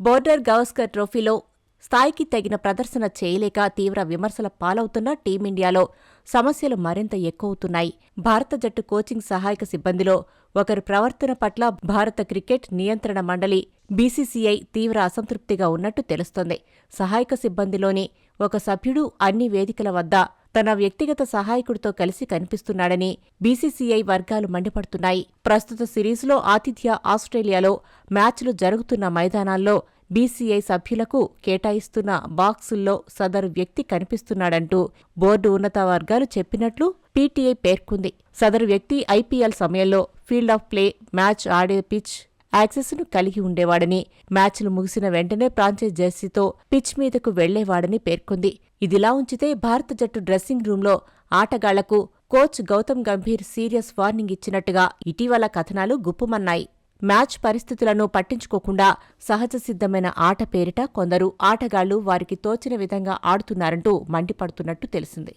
Border Gavaskar ట్రోఫీలో స్థాయికి తగిన ప్రదర్శన చేయలేక తీవ్ర విమర్శల పాలవుతున్న టీమిండియాలో సమస్యలు మరింత ఎక్కువవుతున్నాయి. భారత జట్టు కోచింగ్ సహాయక సిబ్బందిలో ఒకరి ప్రవర్తన పట్ల భారత క్రికెట్ నియంత్రణ మండలి బీసీసీఐ తీవ్ర అసంతృప్తిగా ఉన్నట్టు తెలుస్తోంది. సహాయక సిబ్బందిలోని ఒక సభ్యుడు అన్ని వేదికల వద్ద తన వ్యక్తిగత సహాయకుడితో కలిసి కనిపిస్తున్నాడని బీసీసీఐ వర్గాలు మండిపడుతున్నాయి. ప్రస్తుత సిరీస్లో ఆతిథ్య ఆస్ట్రేలియాలో మ్యాచ్లు జరుగుతున్న మైదానాల్లో బీసీఐ సభ్యులకు కేటాయిస్తున్న బాక్సుల్లో సదరు వ్యక్తి కనిపిస్తున్నాడంటూ బోర్డు ఉన్నత వర్గాలు చెప్పినట్లు పీటీఐ పేర్కొంది. సదరు వ్యక్తి ఐపీఎల్ సమయంలో ఫీల్డ్ ఆఫ్ ప్లే మ్యాచ్ ఆడే పిచ్ యాక్సెస్ను కలిగి ఉండేవాడని మ్యాచ్లు ముగిసిన వెంటనే ఫ్రాంచైజ్ జెర్సీతో పిచ్ మీదకు వెళ్ళేవాడని పేర్కొంది. ఇదిలా ఉంచితే భారత జట్టు డ్రెస్సింగ్ రూంలో ఆటగాళ్ళకు coach Gautam Gambhir serious warning ఇచ్చినట్టుగా ఇటీవల కథనాలు గుప్పుమన్నాయి. మ్యాచ్ పరిస్థితులను పట్టించుకోకుండా సహజసిద్ధమైన ఆట పేరిట కొందరు ఆటగాళ్ళు వారికి తోచిన విధంగా ఆడుతున్నారంటూ మండిపడుతున్నట్టు తెలిసింది.